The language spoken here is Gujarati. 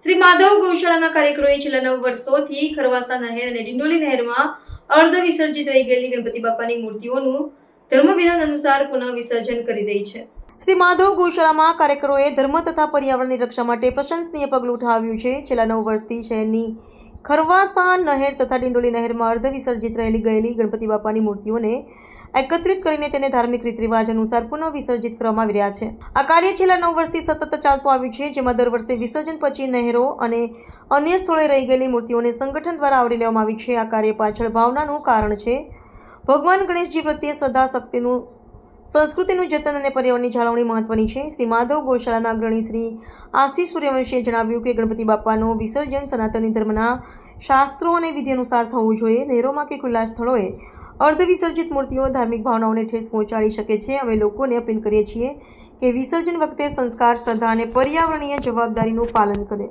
શ્રી માધવ ગૌશાળાના કાર્યકરોએ છેલ્લા નવ વર્ષોથી ખરવાસા નહેર અને ડિંડોલી નહેરમાં અર્ધ વિસર્જિત રહી ગયેલી ગણપતિ બાપાની મૂર્તિઓનું ધર્મવિધાન અનુસાર પુનઃ વિસર્જન કરી રહી છે. શ્રી માધવ ગૌશાળામાં કાર્યકરોએ ધર્મ તથા પર્યાવરણની રક્ષા માટે પ્રશંસનીય પગલું ઉઠાવ્યું છે. છેલ્લા નવ વર્ષથી શહેરની ખરવાસા નહેર તથા ડિંડોલી નહેરમાં અર્ધ વિસર્જિત રહેલી ગયેલી ગણપતિ બાપાની મૂર્તિઓને એકત્રિત કરીને તેને ધાર્મિક રીત રિવાજ અનુસાર પુનઃ વિસર્જિત કરવામાં આવી રહ્યા છે. આ કાર્ય છેલ્લા નવ વર્ષથી સતત ચાલતું આવ્યું છે, જેમાં દર વર્ષે વિસર્જન પછી નહેરો અને અન્ય સ્થળોએ રહી ગયેલી મૂર્તિઓને સંગઠન દ્વારા આવરી લેવામાં આવી છે. આ કાર્ય પાછળ ભાવનાનું કારણ છે, ભગવાન ગણેશજી પ્રત્યે શ્રદ્ધા શક્તિનું સંસ્કૃતિનું જતન અને પર્યાવરણની જાળવણી મહત્વની છે. શ્રી માધવ ગૌશાળાના અગ્રણી શ્રી આશીષ સૂર્યવંશીએ જણાવ્યું કે ગણપતિ બાપાનું વિસર્જન સનાતની ધર્મના શાસ્ત્રો અને વિધિ અનુસાર થવું જોઈએ. નહેરોમાં કે ખુલ્લા સ્થળોએ અર્ધ વિસર્જિત મૂર્તિઓ ધાર્મિક ભાવનાઓને ઠેસ પહોંચાડી શકે છે. અમે લોકોને અપીલ કરીએ છીએ કે વિસર્જન વખતે સંસ્કાર, શ્રદ્ધા અને પર્યાવરણીય જવાબદારીનું પાલન કરે.